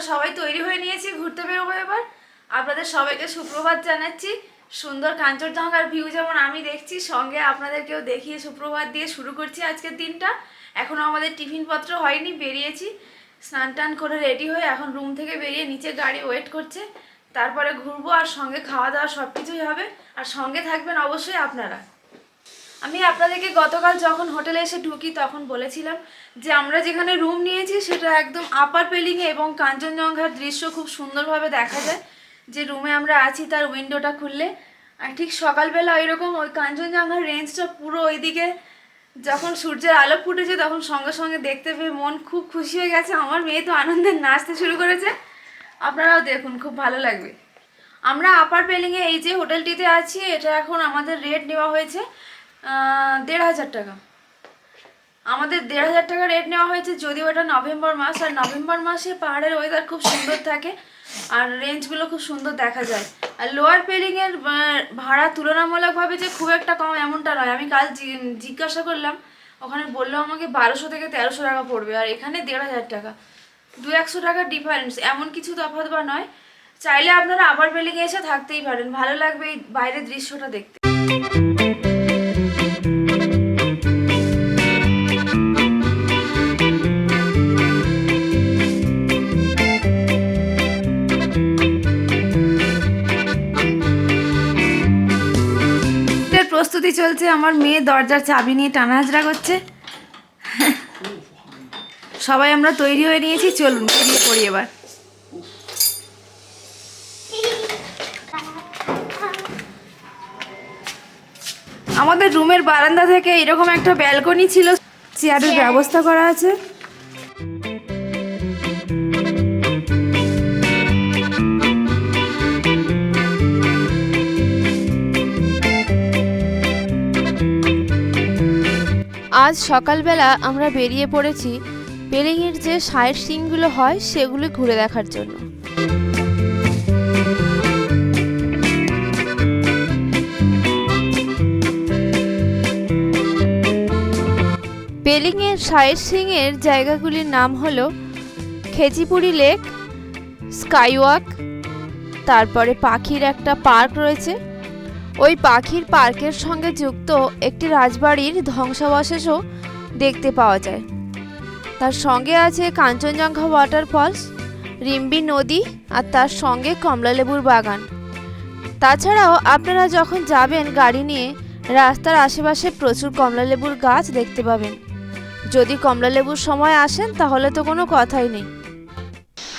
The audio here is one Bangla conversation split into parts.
আমরা সবাই তৈরি হয়ে নিয়েছি, ঘুরতে বেরোবো এবার। আপনাদের সবাইকে সুপ্রভাত জানাচ্ছি। সুন্দর কাঞ্চনজঙ্ঘার ভিউ যেমন আমি দেখছি, সঙ্গে আপনাদেরকেও দেখিয়ে সুপ্রভাত দিয়ে শুরু করছি আজকের দিনটা। এখনও আমাদের টিফিন পত্র হয়নি, বেরিয়েছি। স্নান টান করে রেডি হয়ে এখন রুম থেকে বেরিয়ে নিচে গাড়ি ওয়েট করছে। তারপরে ঘুরবো আর সঙ্গে খাওয়া দাওয়া সব কিছুই হবে। আর সঙ্গে থাকবেন অবশ্যই আপনারা। আমি আপনাদেরকে গতকাল যখন হোটেলে এসে ঢুকি তখন বলেছিলাম যে আমরা যেখানে রুম নিয়েছি সেটা একদম আপার পেলিংয়ে এবং কাঞ্চনজঙ্ঘার দৃশ্য খুব সুন্দরভাবে দেখা যায়। যে রুমে আমরা আছি তার উইন্ডোটা খুললে। আর ঠিক সকালবেলা এরকম ওই কাঞ্চনজঙ্ঘার রেঞ্জটা পুরো ওইদিকে যখন সূর্যের আলো ফুটেছে তখন সঙ্গে সঙ্গে দেখতে পেয়ে মন খুব খুশি হয়ে গেছে। আমার মেয়ে তো আনন্দে নাচতে শুরু করেছে। আপনারাও দেখুন, খুব ভালো লাগবে। আমরা আপার পেলিংয়ে এই যে হোটেলটিতে আছি, এটা এখন আমাদের রেট নেওয়া হয়েছে। দেড় হাজার টাকা। আমাদের দেড় হাজার টাকা রেট নেওয়া হয়েছে যদিও এটা নভেম্বর মাস, আর নভেম্বর মাসে পাহাড়ের ওয়েদার খুব সুন্দর থাকে, আর রেঞ্জগুলো খুব সুন্দর দেখা যায়। আর লোয়ার পেলিংয়ের ভাড়া তুলনামূলকভাবে যে খুব একটা কম এমনটা নয়। আমি কাল জিজ্ঞাসা করলাম, ওখানে বলল আমাকে বারোশো থেকে তেরোশো টাকা পড়বে, আর এখানে দেড় হাজার টাকা। দু একশো টাকার ডিফারেন্স এমন কিছু তফাৎ বা নয়। চাইলে আপনারা আবার পেলিংয়ে এসে থাকতেই পারেন। ভালো লাগবে এই বাইরের দৃশ্যটা দেখতে। চলছে আমার মেয়ে দরজার চাবি নিয়ে টানাহাজরা করছে। সবাই আমরা তৈরি হয়ে নিয়েছি চলুন বেরিয়ে পড়ি এবার। আমাদের রুমের বারান্দা থেকে এরকম একটা ব্যালকনি ছিল চেয়ারের ব্যবস্থা করা আছে। আজ সকালবেলা আমরা বেরিয়ে পড়েছি পেলিংয়ের যে সাইট সিনগুলো হয় সেগুলো ঘুরে দেখার জন্য। পেলিংয়ের সাইট সিংয়ের জায়গাগুলির নাম হলো খেচিপুরি লেক, স্কাইওয়াক, তারপরে পাখির একটা পার্ক রয়েছে। ওই পাখির পার্কের সঙ্গে যুক্ত একটি রাজবাড়ির ধ্বংসাবশেষও দেখতে পাওয়া যায়। তার সঙ্গে আছে কাঞ্চনজঙ্ঘা ওয়াটারফলস রিম্বি নদী আর তার সঙ্গে কমলালেবুর বাগান। তাছাড়াও আপনারা যখন যাবেন গাড়ি নিয়ে, রাস্তার আশেপাশে প্রচুর কমলালেবুর গাছ দেখতে পাবেন। যদি কমলালেবুর সময় আসেন, তাহলে তো কোনো কথাই নেই।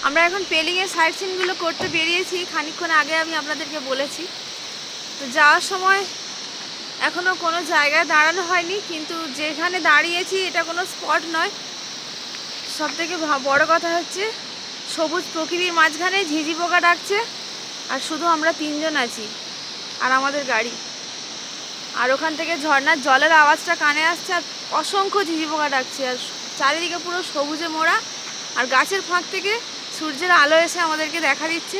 আমরা এখন পেলিংয়ের সাইট সিনগুলো করতে বেরিয়েছি। খানিকক্ষণ আগে আমি আপনাদেরকে বলেছি। তো যাওয়ার সময় এখনও কোনো জায়গায় দাঁড়ানো হয়নি, কিন্তু যেখানে দাঁড়িয়েছি এটা কোনো স্পট নয়। সব থেকে বড় কথা হচ্ছে সবুজ প্রকৃতির মাঝখানে ঝিঝি পোকা ডাকছে আর শুধু আমরা তিনজন আছি আর আমাদের গাড়ি। আর ওখান থেকে ঝর্নার জলের আওয়াজটা কানে আসছে আর অসংখ্য ঝিঝি পোকা ডাকছে আর চারিদিকে পুরো সবুজে মোড়া। আর গাছের ফাঁক থেকে সূর্যের আলো এসে আমাদেরকে দেখা দিচ্ছে।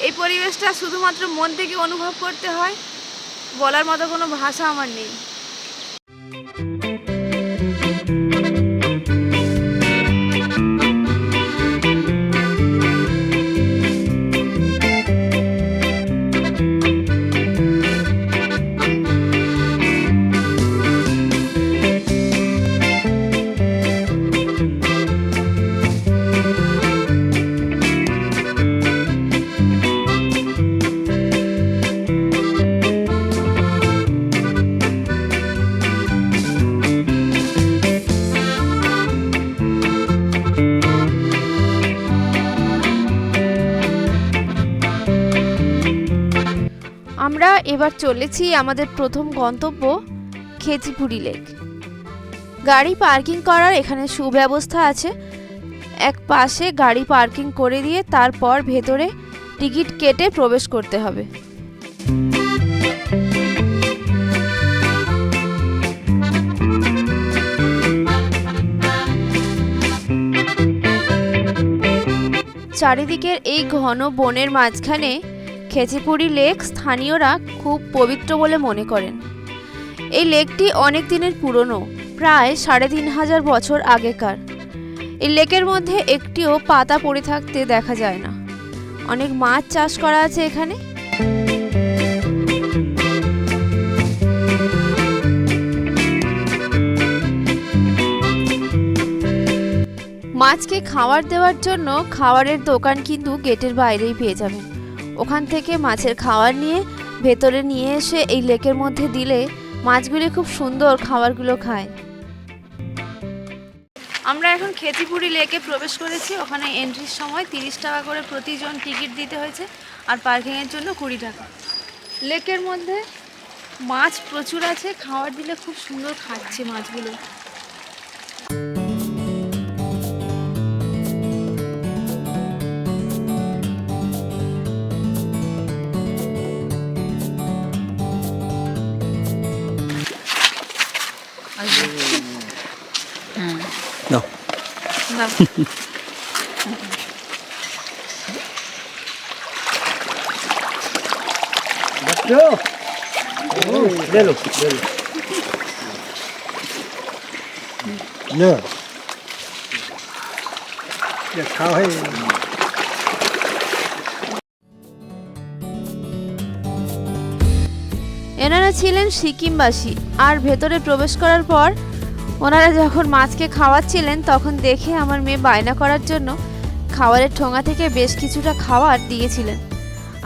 এই পরিবেশটা শুধুমাত্র মন থেকে অনুভব করতে হয় বলার মতো কোনো ভাষা আমার নেই। এবার চলেছি আমাদের প্রথম গন্তব্য খেচিপুরি লেক। গাড়ি পার্কিং করার এখানে সুব্যবস্থা আছে। এক পাশে গাড়ি পার্কিং করে দিয়ে তারপর ভেতরে টিকিট কেটে প্রবেশ করতে হবে। চারিদিকের এই ঘন বনের মাঝখানে খেচিপুরি লেক স্থানীয়রা খুব পবিত্র বলে মনে করেন। এই লেকটি অনেক দিনের পুরনো, প্রায় সাড়ে তিন হাজার বছর আগেকার। এই লেকের মধ্যে একটিও পাতা পড়ে থাকতে দেখা যায় না। অনেক মাছ চাষ করা আছে এখানে। মাছকে খাবার দেওয়ার জন্য খাবারের দোকান কিন্তু গেটের বাইরেই পেয়ে যাবেন। ওখান থেকে মাছের খাবার নিয়ে ভেতরে নিয়ে এসে এই লেকের মধ্যে দিলে মাছগুলি খুব সুন্দর খাবারগুলো খায়। আমরা এখন খেতিপুরি লেকে প্রবেশ করেছি। ওখানে এন্ট্রির সময় তিরিশ টাকা করে প্রতিজন টিকিট দিতে হয়েছে আর পার্কিংয়ের জন্য কুড়ি টাকা। লেকের মধ্যে মাছ প্রচুর আছে খাবার দিলে খুব সুন্দর খাচ্ছে মাছগুলো। খারাপ এনারা ছিলেন সিকিমবাসী আর ভেতরে প্রবেশ করার পর ওনারা যখন মাছকে খাওয়াচ্ছিলেন, তখন দেখে আমার মেয়ে বায়না করার জন্য খাবারের ঠোঙা থেকে বেশ কিছুটা খাবার দিয়েছিলেন।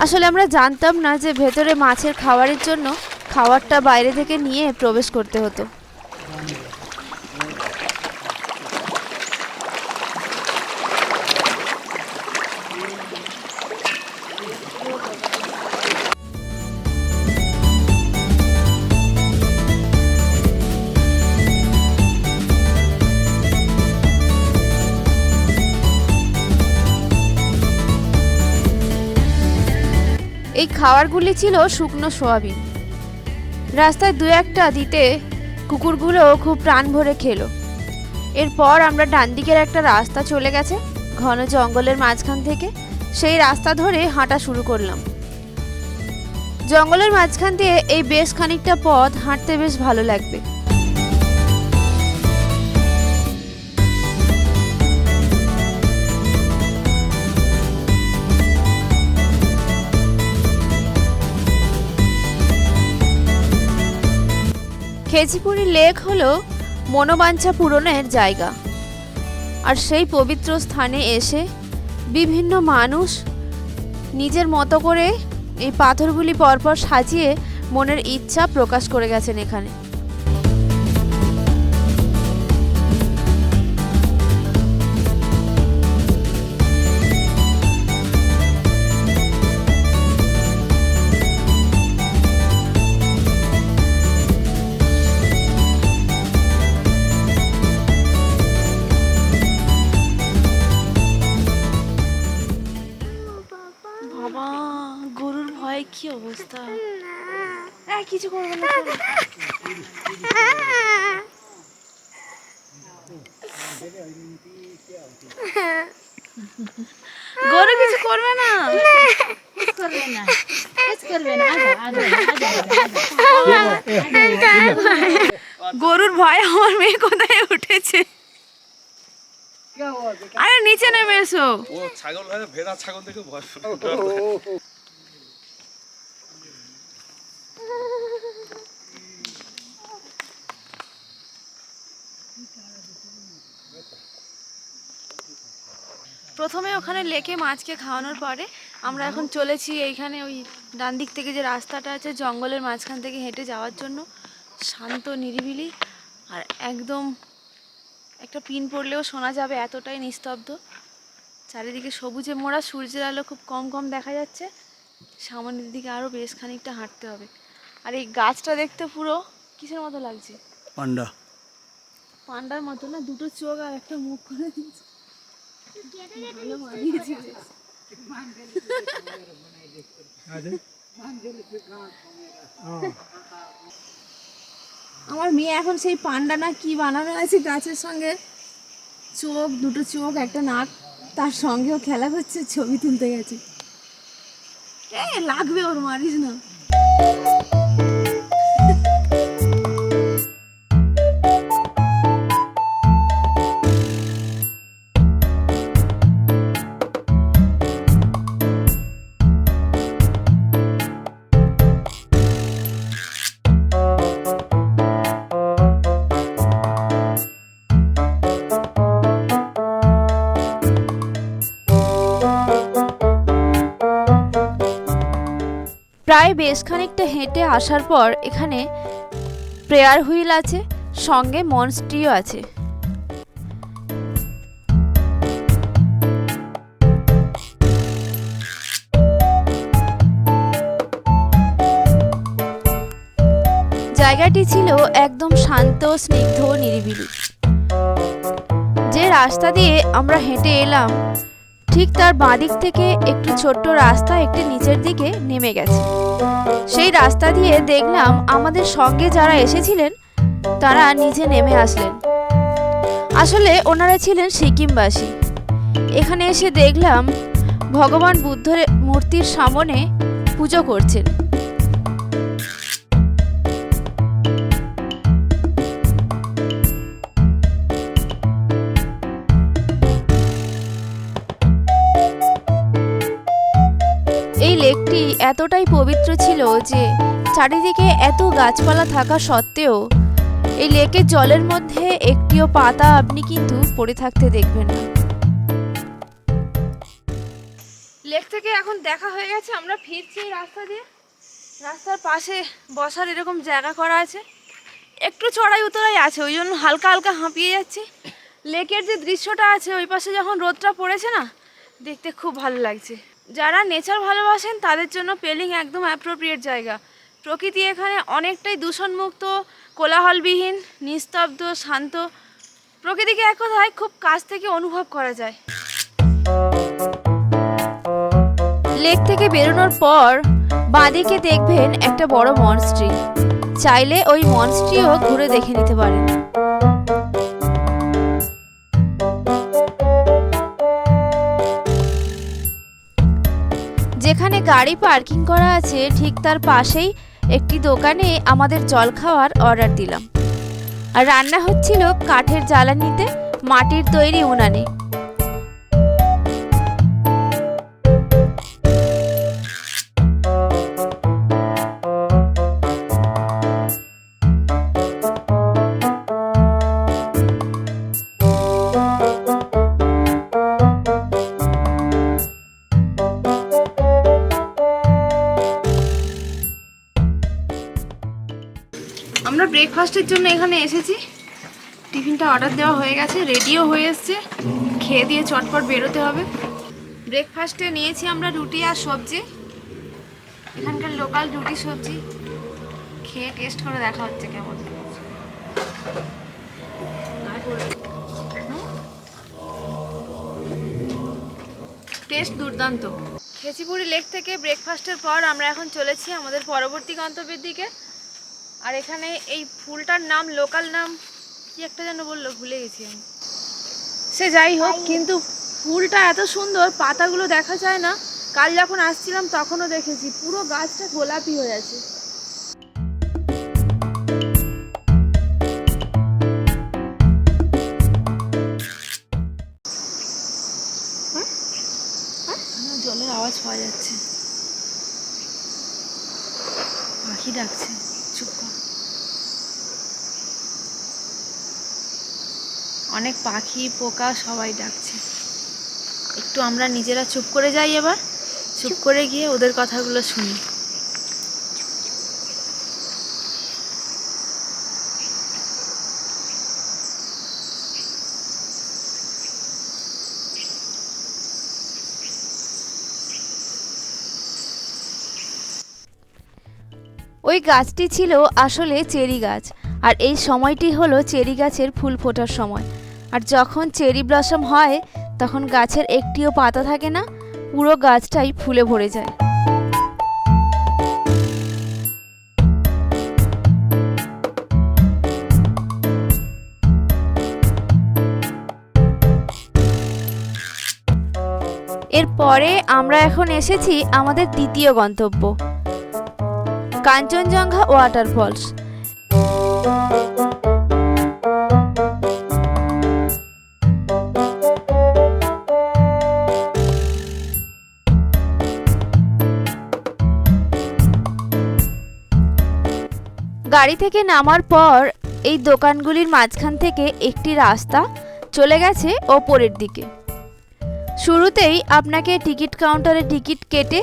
আসলে আমরা জানতাম না যে ভেতরে মাছের খাবারের জন্য খাবারটা বাইরে থেকে নিয়ে প্রবেশ করতে হতো। খাবারগুলি ছিল শুকনো সোয়াবিন। রাস্তায় দু একটা দিতে কুকুরগুলো খুব প্রাণ ভরে খেলো। এরপর আমরা ডান দিকের একটা রাস্তা চলে গেছে, ঘন জঙ্গলের মাঝখান থেকে। সেই রাস্তা ধরে হাঁটা শুরু করলাম। জঙ্গলের মাঝখান দিয়ে এই বেশ খানিকটা পথ হাঁটতে বেশ ভালো লাগবে। খেজিপুরি লেক হলো মনোবাঞ্ছা পূরণের জায়গা। আর সেই পবিত্র স্থানে এসে বিভিন্ন মানুষ নিজের মতো করে এই পাথরগুলি পরপর সাজিয়ে মনের ইচ্ছা প্রকাশ করে গেছেন এখানে। কি অবস্থা? হ্যাঁ কিছু করবে না গরু কিছু করবে না? গরুর ভয় আমার মেয়ে কোথায় উঠেছে? আরে নিচে নেমে এসো। ও ছাগল ভেড়া ছাগল দেখে ভয় প্রথমে ওখানে লেকে মাছকে খাওয়ানোর পরে আমরা এখন চলেছি এইখানে ওই ডান দিক থেকে যে রাস্তাটা আছে জঙ্গলের মাঝখান থেকে হেঁটে যাওয়ার জন্য। শান্ত নিরিবিলি আর একদম একটা পিন পড়লেও শোনা যাবে এতটাই নিস্তব্ধ। চারিদিকে সবুজে মোড়া সূর্যের আলো খুব কম কম দেখা যাচ্ছে। সামনের দিকে আরও বেশ খানিকটা হাঁটতে হবে। আর এই গাছটা দেখতে পুরো কিসের মতো লাগছে? পান্ডা। পান্ডার মতো না দুটো চোখ আর একটা মুখ করে বেশ। আমার মেয়ে এখন সেই পান্ডা না কি বানানো আছে গাছের সঙ্গে চোখ, দুটো চোখ, একটা নাক, তার সঙ্গেও খেলা করছে ছবি তুলতে গেছে। লাগবে ওর মারিস না। প্রায় বেশ খানিকটা হেঁটে আসার পর এখানে প্রেয়ার হুইল আছে, সঙ্গে মনস্ট্রিও আছে। জায়গাটি ছিল একদম শান্ত, স্নিগ্ধ, নিরিবিলি। যে রাস্তা দিয়ে আমরা হেঁটে এলাম ঠিক তার বাঁদিক থেকে একটি ছোট্ট রাস্তা একটি নিচের দিকে নেমে গেছে। সেই রাস্তা দিয়ে দেখলাম আমাদের সঙ্গে যারা এসেছিলেন, তারা নিচে নেমে আসলেন। আসলে ওনারা ছিলেন সিকিমবাসী। এখানে এসে দেখলাম ভগবান বুদ্ধের মূর্তির সামনে পুজো করছেন। এতটাই পবিত্র ছিল যে চারিদিকে এত গাছপালা থাকা সত্ত্বেও এই লেকের জলের মধ্যে একটিও পাতা আপনি কিন্তু পড়ে থাকতে দেখবেন লেক থেকে এখন দেখা হয়ে গেছে, আমরা ফিরছি রাস্তা দিয়ে। রাস্তার পাশে বসার এরকম জায়গা করা আছে। একটু চড়াই উতরাই আছে, ওই জন্য হালকা হালকা হাঁপিয়ে যাচ্ছি। লেকের যে দৃশ্যটা আছে, ওই পাশে যখন রোদটা পড়েছে না, দেখতে খুব ভালো লাগছে। যারা নেচার ভালোবাসেন, তাদের জন্য পেলিং একদম অ্যাপ্রোপ্রিয়েট জায়গা। প্রকৃতি এখানে অনেকটাই দূষণমুক্ত, কোলাহলবিহীন, নিস্তব্ধ, শান্ত। প্রকৃতিকে এক কথায় খুব কাছ থেকে অনুভব করা যায়। লেক থেকে বেরোনোর পর বাঁদিকে দেখবেন একটা বড় মনস্ট্রি চাইলে ওই মনস্ট্রিও ঘুরে দেখে নিতে পারেন। গাড়ি পার্কিং করা আছে, ঠিক তার পাশেই একটি দোকানে আমাদের জল খাওয়ার অর্ডার দিলাম। আর রান্না হচ্ছিল কাঠের জ্বালানিতে মাটির তৈরি উনানে। ব্রেকফাস্টের জন্য এখানে এসেছি। টিফিনটা অর্ডার দেওয়া হয়ে গেছে রেডিও হয়ে এসছে। খেয়ে দিয়ে চটপট বেরোতে হবে। ব্রেকফাস্টে নিয়েছি আমরা রুটি আর সবজি। এখানকার লোকাল রুটি, সবজি। খেয়ে টেস্ট করে দেখা হচ্ছে কেমন। টেস্ট দুর্দান্ত। খেচিপুরি লেক থেকে ব্রেকফাস্টের পর আমরা এখন চলেছি আমাদের পরবর্তী গন্তব্যের দিকে। আর এখানে এই ফুলটার নাম লোকাল নাম কি একটা যেন বলল ভুলে গেছি আমি। সে যাই হোক কিন্তু ফুলটা এত সুন্দর পাতাগুলো দেখা যায় না। কাল যখন আসছিলাম তখনও দেখেছি পুরো গাছটা গোলাপি হয়ে আছে। জলের আওয়াজ পাওয়া যাচ্ছে। পাখি ডাকছে চুপ কর অনেক পাখি, পোকা সবাই ডাকছে। একটু আমরা নিজেরা চুপ করে যাই এবার। চুপ করে গিয়ে ওদের কথাগুলো শুনি। ওই গাছটি ছিল আসলে চেরি গাছ, আর এই সময়টি হলো চেরি গাছের ফুল ফোটার সময়। আর যখন চেরি ব্লসম হয়, তখন গাছের একটিও পাতা থাকে না, পুরো গাছটাই ফুলে ভরে যায়। এরপরে আমরা এখন এসেছি আমাদের দ্বিতীয় গন্তব্য, কাঞ্চনজঙ্ঘা ওয়াটারফলস। গাড়ি থেকে নামার পর এই দোকানগুলির মাঝখান থেকে একটি রাস্তা চলে গেছে ওপরের দিকে। শুরুতেই আপনাকে টিকিট কাউন্টারে টিকিট কেটে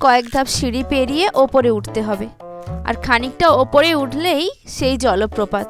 কয়েক ধাপ সিঁড়ি পেরিয়ে ওপরে উঠতে হবে। আর খানিকটা ওপরে উঠলেই সেই জলপ্রপাত।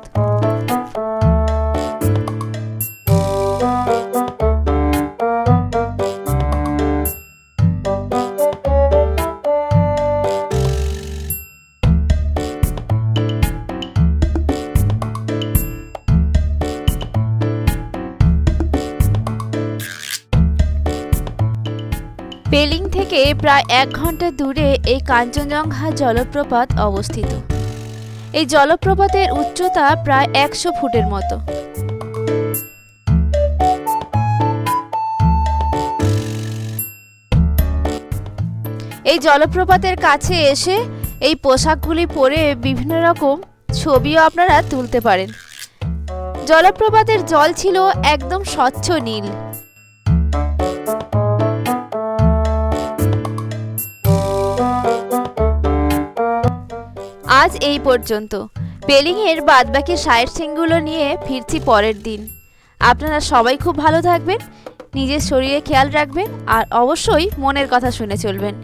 থেকে প্রায় এক ঘণ্টা দূরে এই কাঞ্চনজঙ্ঘা জলপ্রপাত অবস্থিত। এই জলপ্রপাতের উচ্চতা প্রায় একশো ফুটের মতো। এই জলপ্রপাতের কাছে এসে এই পোশাকগুলি পরে বিভিন্ন রকম ছবিও আপনারা তুলতে পারেন। জলপ্রপাতের জল ছিল একদম স্বচ্ছ নীল। আজ এই পর্যন্ত। পেলিংয়ের বাদবাকি সায়ের সিংগুলো নিয়ে ফিরছি পরের দিন। আপনারা সবাই খুব ভালো থাকবেন, নিজের শরীরে খেয়াল রাখবেন, আর অবশ্যই মনের কথা শুনে চলবেন।